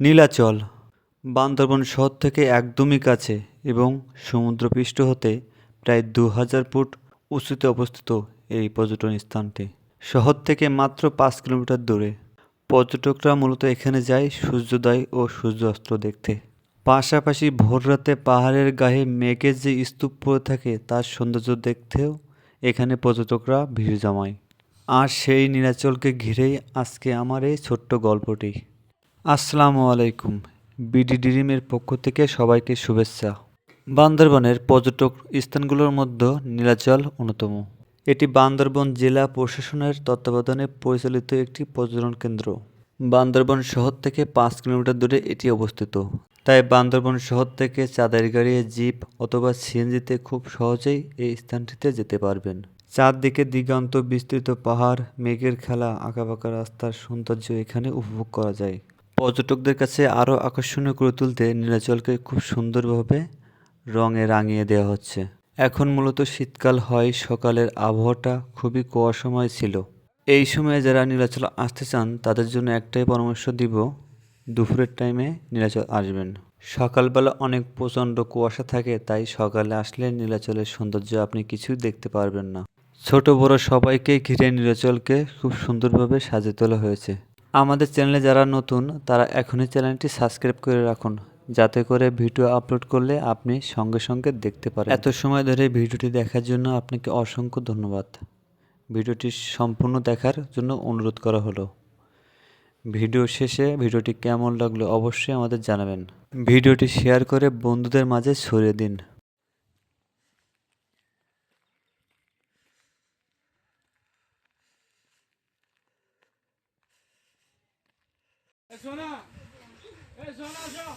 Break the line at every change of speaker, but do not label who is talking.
নীলাচল, বান্দরবন শহর থেকে একদমই কাছে এবং সমুদ্রপৃষ্ঠ হতে প্রায় দু হাজার ফুট উঁচুতে অবস্থিত এই পর্যটন স্থানটি। শহর থেকে মাত্র পাঁচ কিলোমিটার দূরে। পর্যটকরা মূলত এখানে যায় সূর্যোদয় ও সূর্যাস্ত দেখতে। পাশাপাশি ভোররাতে পাহাড়ের গায়ে মেঘের যে স্তূপ পড়ে থাকে, তার সৌন্দর্য দেখতেও এখানে পর্যটকরা ভিড় জমায়। আর সেই নীলাচলকে ঘিরেই আজকে আমার এই ছোট্ট গল্পটি। আসসালামু আলাইকুম। বিডি ড্রিমের পক্ষ থেকে সবাইকে শুভেচ্ছা। বান্দরবনের পর্যটক স্থানগুলোর মধ্যে নীলাচল অন্যতম। এটি বান্দরবন জেলা প্রশাসনের তত্ত্বাবধানে পরিচালিত একটি পর্যটন কেন্দ্র। বান্দরবন শহর থেকে পাঁচ কিলোমিটার দূরে এটি অবস্থিত। তাই বান্দরবন শহর থেকে চাঁদের গাড়ি, জিপ অথবা সিএনজিতে খুব সহজেই এই স্থানটিতে যেতে পারবেন। চারদিকে দিগন্ত বিস্তৃত পাহাড়, মেঘের খেলা, আঁকাবাঁকা রাস্তার সৌন্দর্য এখানে উপভোগ করা যায়। পর্যটকদের কাছে আরও আকর্ষণীয় করে তুলতে নীলাচলকে খুব সুন্দরভাবে রঙে রাঙিয়ে দেওয়া হচ্ছে। এখন মূলত শীতকাল হয়, সকালের আবহাওয়াটা খুবই কুয়াশাময় ছিল। এই সময়ে যারা নীলাচল আসতে চান, তাদের জন্য একটাই পরামর্শ দিব, দুপুরের টাইমে নীলাচল আসবেন। সকালবেলা অনেক প্রচণ্ড কুয়াশা থাকে, তাই সকালে আসলে নীলাচলের সৌন্দর্য আপনি কিছুই দেখতে পারবেন না। ছোট বড় সবাইকে ঘিরে নীলাচলকে খুব সুন্দরভাবে সাজিয়ে তোলা হয়েছে। আমাদের চ্যানেলে যারা নতুন, তারা এখনই চ্যানেলটি সাবস্ক্রাইব করে রাখুন, যাতে করে ভিডিও আপলোড করলে আপনি সঙ্গে সঙ্গে দেখতে পারেন। এত সময় ধরে ভিডিওটি দেখার জন্য আপনাকে অসংখ্য ধন্যবাদ। ভিডিওটি সম্পূর্ণ দেখার জন্য অনুরোধ করা হলো। ভিডিও শেষে ভিডিওটি কেমন লাগল অবশ্যই আমাদের জানাবেন। ভিডিওটি শেয়ার করে বন্ধুদের মাঝে ছড়িয়ে দিন।
সোনা এই সোনা আসো।